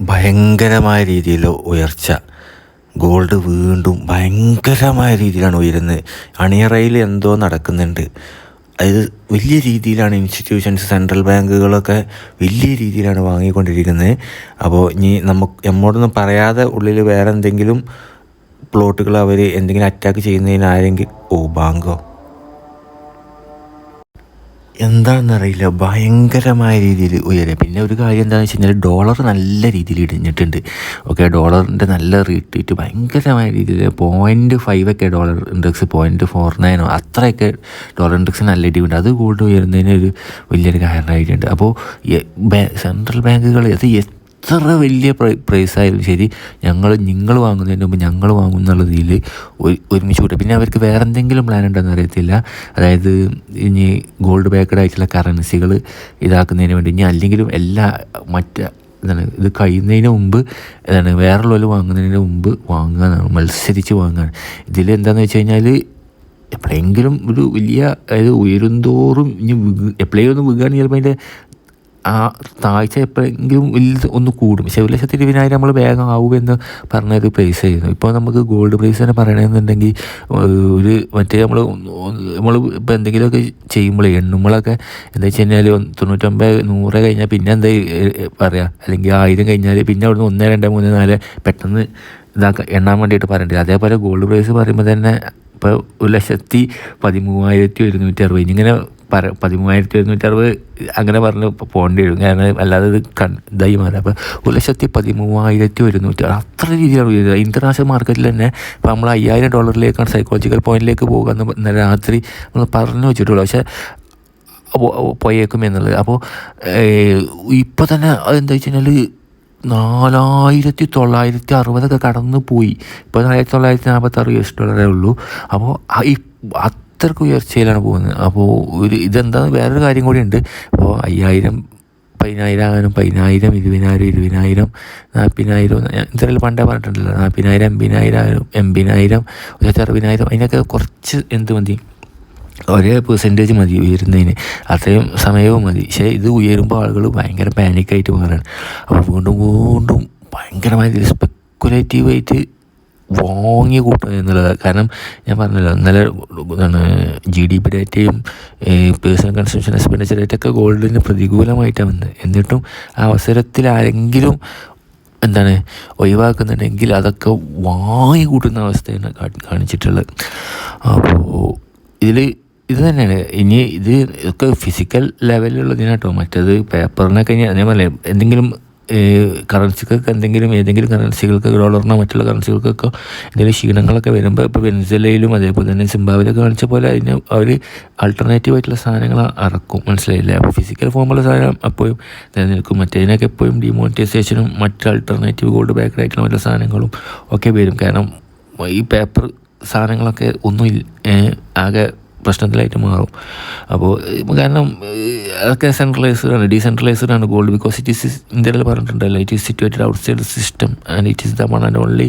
ഭയങ്കരമായ രീതിയിൽ ഉയർച്ച. ഗോൾഡ് വീണ്ടും ഭയങ്കരമായ രീതിയിലാണ് ഉയരുന്നത്. അണിയറയിൽ എന്തോ നടക്കുന്നുണ്ട്. അത് വലിയ രീതിയിലാണ് ഇൻസ്റ്റിറ്റ്യൂഷൻസ് സെൻട്രൽ ബാങ്കുകളൊക്കെ വലിയ രീതിയിലാണ് വാങ്ങിക്കൊണ്ടിരിക്കുന്നത്. അപ്പോൾ ഇനി നമുക്ക് നമ്മോടൊന്നും പറയാതെ ഉള്ളിൽ വേറെ എന്തെങ്കിലും പ്ലോട്ടുകൾ അവർ എന്തെങ്കിലും അറ്റാക്ക് ചെയ്യുന്നതിന് ആരെങ്കിലും ഓ ബാങ്കോ? എന്താണെന്നറിയില്ല. ഭയങ്കരമായ രീതിയിൽ ഉയരെ. പിന്നെ ഒരു കാര്യം എന്താണെന്ന് വെച്ച് കഴിഞ്ഞാൽ ഡോളർ നല്ല രീതിയിൽ ഇടിഞ്ഞിട്ടുണ്ട്. ഓക്കെ ഡോളറിന്റെ നല്ല റീട്രീറ്റ് ഭയങ്കരമായ രീതിയിൽ പോയിന്റ് ഫൈവ് ഒക്കെ ഡോളർ ഇൻഡെക്സ് പോയിന്റ് ഫോർ നയനോ അത്രയൊക്കെ ഡോളർ ഇൻഡെക്സ് നല്ല ഇടിവുണ്ട്. അത് കൂടുതൽ ഉയരുന്നതിന് ഒരു വലിയൊരു കാരണമായിട്ടുണ്ട്. അപ്പോൾ സെൻട്രൽ ബാങ്കുകൾ അത് എത്ര വലിയ പ്രൈസ് ആയാലും ശരി ഞങ്ങൾ നിങ്ങൾ വാങ്ങുന്നതിന് മുമ്പ് ഞങ്ങൾ വാങ്ങും എന്നുള്ള രീതിയിൽ ഒരുമിച്ച് കൂട്ടുക. പിന്നെ അവർക്ക് വേറെ എന്തെങ്കിലും പ്ലാൻ ഉണ്ടെന്ന് അറിയത്തില്ല. അതായത് ഇനി ഗോൾഡ് ബാക്കഡ് ആയിട്ടുള്ള കറൻസികൾ ഇതാക്കുന്നതിന് വേണ്ടി ഇനി അല്ലെങ്കിലും എല്ലാ മറ്റ് എന്താണ് ഇത് കഴിയുന്നതിന് മുമ്പ് എന്താണ് വേറുള്ളവർ വാങ്ങുന്നതിന് മുമ്പ് വാങ്ങുക മത്സരിച്ച് വാങ്ങാൻ ഇതിൽ എന്താണെന്ന് വെച്ച് കഴിഞ്ഞാൽ എപ്പോഴെങ്കിലും ഒരു വലിയ അതായത് ഉയരുന്തോറും ഇനി എപ്പോഴെങ്കിലും ഒന്ന് വീഴുകയാണെങ്കിൽ ചിലപ്പോൾ അതിന്റെ ആ താഴ്ച എപ്പോഴെങ്കിലും വലുത് ഒന്ന് കൂടും. പക്ഷേ ഒരു ലക്ഷത്തി ഇരുപതിനായിരം നമ്മൾ വേഗം ആവുമെന്ന് പറഞ്ഞൊരു പ്രൈസ് ആയിരുന്നു. ഇപ്പോൾ നമുക്ക് ഗോൾഡ് പ്രൈസ് തന്നെ പറയണമെന്നുണ്ടെങ്കിൽ ഒരു മറ്റേ നമ്മൾ നമ്മൾ ഇപ്പോൾ എന്തെങ്കിലുമൊക്കെ ചെയ്യുമ്പോൾ എണ്ണുമ്പോഴൊക്കെ എന്താ വെച്ച് കഴിഞ്ഞാൽ തൊണ്ണൂറ്റൊമ്പത് നൂറ് കഴിഞ്ഞാൽ പിന്നെ എന്താ പറയുക അല്ലെങ്കിൽ ആയിരം കഴിഞ്ഞാൽ പിന്നെ അവിടുന്ന് ഒന്ന് രണ്ട് മൂന്ന് നാല് പെട്ടെന്ന് ഇതാക്കാൻ എണ്ണാൻ വേണ്ടിയിട്ട് പറയേണ്ടത് അതേപോലെ ഗോൾഡ് പ്രൈസ് പറയുമ്പോൾ തന്നെ ഇപ്പോൾ ഒരു ലക്ഷത്തി പതിമൂവായിരത്തി ഒരുന്നൂറ്റി അറുപത്. ഇങ്ങനെ പറ പതിമൂവായിരത്തി ഒരുന്നൂറ്റി അറുപത് അങ്ങനെ പറഞ്ഞ് പോകേണ്ടി വരും. കാരണം അല്ലാതെ ഇത് കൺ ഇതായി മാറി. അപ്പോൾ ഒരു ലക്ഷത്തി പതിമൂവായിരത്തി ഒരുന്നൂറ്റി അത്ര രീതിയിലാണ് ഉയരുന്നത് ഇന്റർനാഷണൽ മാർക്കറ്റിൽ തന്നെ ഇപ്പോൾ നമ്മൾ അയ്യായിരം ഡോളറിലേക്കാണ് സൈക്കോളജിക്കൽ പോയിന്റിലേക്ക് പോകുക എന്ന് രാത്രി നമ്മൾ പറഞ്ഞു വെച്ചിട്ടുള്ളൂ. പക്ഷേ പോയേക്കും എന്നുള്ളത്. അപ്പോൾ ഇപ്പോൾ തന്നെ അതെന്താ വെച്ച് കഴിഞ്ഞാൽ നാലായിരത്തി തൊള്ളായിരത്തി അറുപതൊക്കെ കടന്നു പോയി ഇപ്പോൾ നാലായിരത്തി തൊള്ളായിരത്തി നാൽപ്പത്താറ് എസ് ഡോളറേ ഉള്ളൂ. അപ്പോൾ ഈ അത്രയ്ക്ക് ഉയർച്ചയിലാണ് പോകുന്നത്. അപ്പോൾ ഒരു ഇതെന്താ വേറൊരു കാര്യം കൂടി ഉണ്ട് അപ്പോൾ അയ്യായിരം പതിനായിരം ആകാനും പതിനായിരം ഇരുപതിനായിരം ഇരുപതിനായിരം നാൽപ്പതിനായിരം ഇത്രയും പണ്ടേ പറഞ്ഞിട്ടുണ്ടല്ലോ. നാൽപ്പതിനായിരം എൺപതിനായിരം എൺപതിനായിരം അറുപതിനായിരം അതിനൊക്കെ കുറച്ച് എന്ത് മതി? ഒരേ പെർസെന്റേജ് മതി ഉയരുന്നതിന്. അത്രയും സമയവും മതി. പക്ഷേ ഇത് ഉയരുമ്പോൾ ആളുകൾ ഭയങ്കര പാനിക്കായിട്ട് മാറാണ്. അപ്പോൾ വീണ്ടും വീണ്ടും ഭയങ്കരമായ സ്പെക്കുലേറ്റീവായിട്ട് വാങ്ങി കൂട്ടുക എന്നുള്ളത്. കാരണം ഞാൻ പറഞ്ഞല്ലോ ഇന്നലെ എന്താണ് ജി ഡി പി ഡേറ്റയും പേഴ്സണൽ കൺസംഷൻ എക്സ്പെൻഡിച്ചർ ഡേറ്റൊക്കെ ഗോൾഡിന് പ്രതികൂലമായിട്ടാണ് വന്നത് എന്നിട്ടും ആ അവസരത്തിൽ ആരെങ്കിലും എന്താണ് ഒഴിവാക്കുന്നുണ്ടെങ്കിൽ അതൊക്കെ വാങ്ങി കൂട്ടുന്ന അവസ്ഥയാണ് കാണിച്ചിട്ടുള്ളത്. അപ്പോൾ ഇതിൽ ഇത് തന്നെയാണ്. ഇനി ഇത് ഒക്കെ ഫിസിക്കൽ ലെവലിലുള്ളതിനാട്ടോ മറ്റേത് പേപ്പറിനൊക്കെ ഞാൻ പറയാം എന്തെങ്കിലും കറൻസിക്കൊക്കെ എന്തെങ്കിലും ഏതെങ്കിലും കറൻസികൾക്ക് ഡോളറിനോ മറ്റുള്ള കറൻസികൾക്കൊക്കെ എന്തെങ്കിലും ക്ഷീണങ്ങളൊക്കെ വരുമ്പോൾ ഇപ്പോൾ വെനസ്വലയിലും അതേപോലെ തന്നെ സിംബാബിലൊക്കെ കാണിച്ച പോലെ അതിന് അവർ ആൾട്ടർനേറ്റീവ് ആയിട്ടുള്ള സാധനങ്ങൾ ഇറക്കും മനസ്സിലായില്ലേ? അപ്പോൾ ഫിസിക്കൽ ഫോമുള്ള സാധനം എപ്പോഴും നിലനിൽക്കും. മറ്റേതിനൊക്കെ എപ്പോഴും ഡിമോണിറ്റൈസേഷനും മറ്റ് ആൾട്ടർനേറ്റീവ് ഗോൾഡ് ബാക്ക് ആയിട്ടുള്ള മറ്റു സാധനങ്ങളും ഒക്കെ വരും. കാരണം ഈ പേപ്പർ സാധനങ്ങളൊക്കെ ഒന്നും ആകെ പ്രശ്നത്തിലായിട്ട് മാറും. അപ്പോൾ കാരണം അതൊക്കെ സെൻട്രലൈസ്ഡ് ആണ്. ഡീസെൻട്രലൈസ്ഡ് ആണ് ഗോൾഡ് ബിക്കോസ് ഇറ്റ് ഈസ് ഇന്ത്യയിൽ പറഞ്ഞിട്ടുണ്ടല്ലോ. It is situated outside system and it is the one and only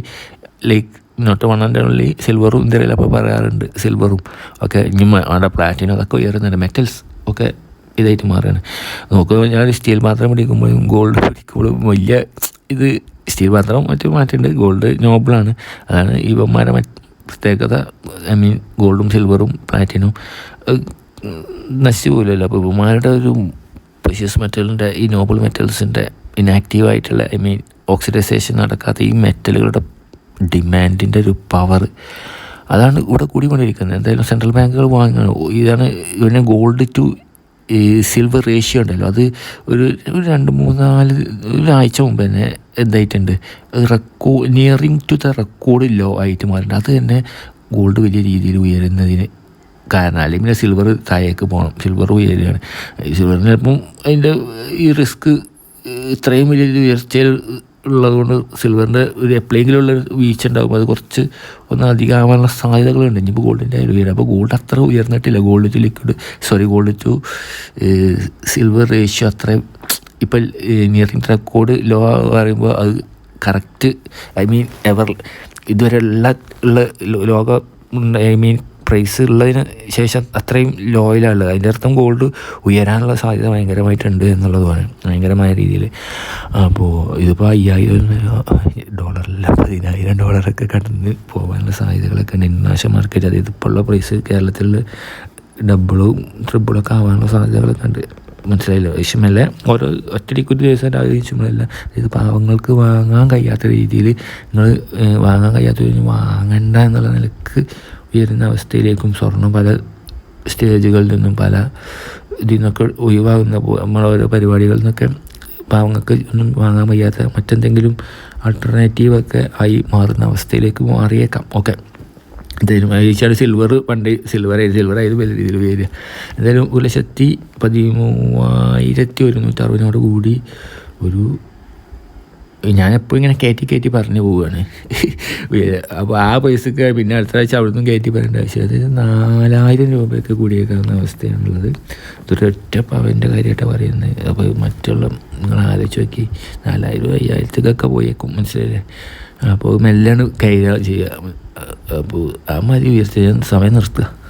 like not one and only സിൽവറും ഇന്ത്യയിൽ അപ്പോൾ പറയാറുണ്ട്. സിൽവറും ഒക്കെ ഇനി അവിടെ പ്ലാറ്റിനും അതൊക്കെ ഉയരുന്നുണ്ട്. മെറ്റൽസ് ഒക്കെ ഇതായിട്ട് മാറുകയാണ്. നോക്കുമ്പോൾ ഞാൻ സ്റ്റീൽ മാത്രം പിടിക്കുമ്പോഴും ഗോൾഡ് പിടിക്കുമ്പോഴും വലിയ ഇത് സ്റ്റീൽ പാത്രം മറ്റു മാറ്റുണ്ട് ഗോൾഡ് നോബിളാണ് അതാണ് മറ്റ് പ്രത്യേകത. ഐ മീൻ ഗോൾഡും സിൽവറും പ്ലാറ്റിനും നശിച്ചു പോലല്ലോ അപ്പോൾ ഇവന്മാരുടെ ഒരു പ്രഷ്യസ് മെറ്റലിന്റെ ഈ നോബിൾ മെറ്റൽസിന്റെ ഇനാക്റ്റീവായിട്ടുള്ള ഐ മീൻ ഓക്സിഡൈസേഷൻ നടക്കാത്ത ഈ മെറ്റലുകളുടെ ഡിമാൻഡിന്റെ ഒരു പവർ അതാണ് ഇവിടെ കൂടിക്കൊണ്ടിരിക്കുന്നത്. എന്തായാലും സെൻട്രൽ ബാങ്കുകൾ വാങ്ങുകയാണ്. ഇതാണ് ഇവനെ ഗോൾഡ് ടു ഈ സിൽവർ റേഷ്യോ ഉണ്ടല്ലോ. അത് ഒരു ഒരു രണ്ട് മൂന്നാൽ ഒരാഴ്ച മുമ്പ് തന്നെ എന്തായിട്ടുണ്ട് റെക്കോ nearing to the record low ആയിട്ട് മാറിയിട്ടുണ്ട്. അത് തന്നെ ഗോൾഡ് വലിയ രീതിയിൽ ഉയരുന്നതിന് കാരണം അല്ലെങ്കിൽ പിന്നെ സിൽവർ താഴേക്ക് പോകണം. സിൽവർ ഉയരുകയാണ്. സിൽവറിന് ചിലപ്പം അതിന്റെ ഈ റിസ്ക് ഇത്രയും വലിയ ഉയർച്ചയിൽ ഉള്ളതുകൊണ്ട് സിൽവറിന്റെ ഒരു എപ്പോഴെങ്കിലും ഉള്ള വീഴ്ച ഉണ്ടാകും അത് കുറച്ച് ഒന്ന് അധികമാകാനുള്ള സാധ്യതകളുണ്ട്. ഇനിയിപ്പോൾ ഗോൾഡിന്റെ ആയാലും ഉയരും അപ്പോൾ ഗോൾഡ് അത്ര ഉയർന്നിട്ടില്ല. Gold to liquid sorry gold to silver ratio അത്രയും ഇപ്പം നിയറിംഗ് റെക്കോർഡ് ലോ പറയുമ്പോൾ അത് കറക്റ്റ് ഐ മീൻ എവർ ഇതുവരെ ഉള്ള ഉള്ള ലോക ഐ മീൻ പ്രൈസ് ഉള്ളതിന് ശേഷം അത്രയും ലോയിലുള്ളത് അതിന്റെ അർത്ഥം ഗോൾഡ് ഉയരാനുള്ള സാധ്യത ഭയങ്കരമായിട്ടുണ്ട് എന്നുള്ളതുമാണ്. ഭയങ്കരമായ രീതിയിൽ. അപ്പോൾ ഇതിപ്പോൾ അയ്യായിരം ഡോളറല്ല പതിനായിരം ഡോളറൊക്കെ കടന്ന് പോകാനുള്ള സാധ്യതകളൊക്കെ ഉണ്ട്. ഇന്റർനാഷണൽ മാർക്കറ്റ് അതായത് ഇപ്പോൾ ഉള്ള പ്രൈസ് കേരളത്തിൽ ഡബിളും ട്രിപ്പിളൊക്കെ ആവാനുള്ള സാധ്യതകളൊക്കെ ഉണ്ട്. മനസ്സിലായില്ലോ? വിഷമല്ല ഓരോ ഒറ്റടിക്ക് ദിവസം ആലോചിച്ചുമ്പോഴല്ല ഇത് പാവങ്ങൾക്ക് വാങ്ങാൻ കഴിയാത്ത രീതിയിൽ നിങ്ങൾ വാങ്ങാൻ കഴിയാത്ത വാങ്ങണ്ട എന്നുള്ള നിലയ്ക്ക് ഉയരുന്ന അവസ്ഥയിലേക്കും സ്വർണം പല സ്റ്റേജുകളിൽ നിന്നും പല ഇതിൽ നിന്നൊക്കെ ഒഴിവാകുന്ന നമ്മളോരോ പരിപാടികളിൽ നിന്നൊക്കെ പാവങ്ങൾക്ക് ഒന്നും വാങ്ങാൻ വയ്യാത്ത മറ്റെന്തെങ്കിലും ആൾട്ടർനേറ്റീവൊക്കെ ആയി മാറുന്ന അവസ്ഥയിലേക്ക് മാറിയേക്കാം. ഓക്കെ എന്തായാലും ഏഷ്യാണ് സിൽവർ പണ്ട് സിൽവർ ആയത് വലിയ രീതിയിൽ വരിക എന്തായാലും ഒരു ലക്ഷത്തി പതിമൂവായിരത്തി ഒരുന്നൂറ്റി അറുപതിനോട് കൂടി ഒരു ഞാനെപ്പോഴും ഇങ്ങനെ കയറ്റി കയറ്റി പറഞ്ഞു പോവുകയാണ് അപ്പോൾ ആ പൈസക്ക് പിന്നെ അടുത്ത ആഴ്ച അവിടെ നിന്നും കയറ്റി പറയേണ്ട ആവശ്യം അതായത് നാലായിരം രൂപയൊക്കെ കൂടിയേക്കാവുന്ന അവസ്ഥയാണുള്ളത്. ഇതൊരൊറ്റ പവന്റെ കാര്യമായിട്ടാണ് പറയുന്നത് അപ്പോൾ മറ്റുള്ള നിങ്ങൾ ആലോചിച്ച് നോക്കി. നാലായിരം അയ്യായിരത്തേക്കൊക്കെ പോയേക്കും. മനസ്സിലായില്ലേ? അപ്പോൾ മെല്ലാണ് കൈകാര്യം ചെയ്യുക അപ്പോൾ ആ മാതിരി ഉയർത്തി സമയം നിർത്തുക.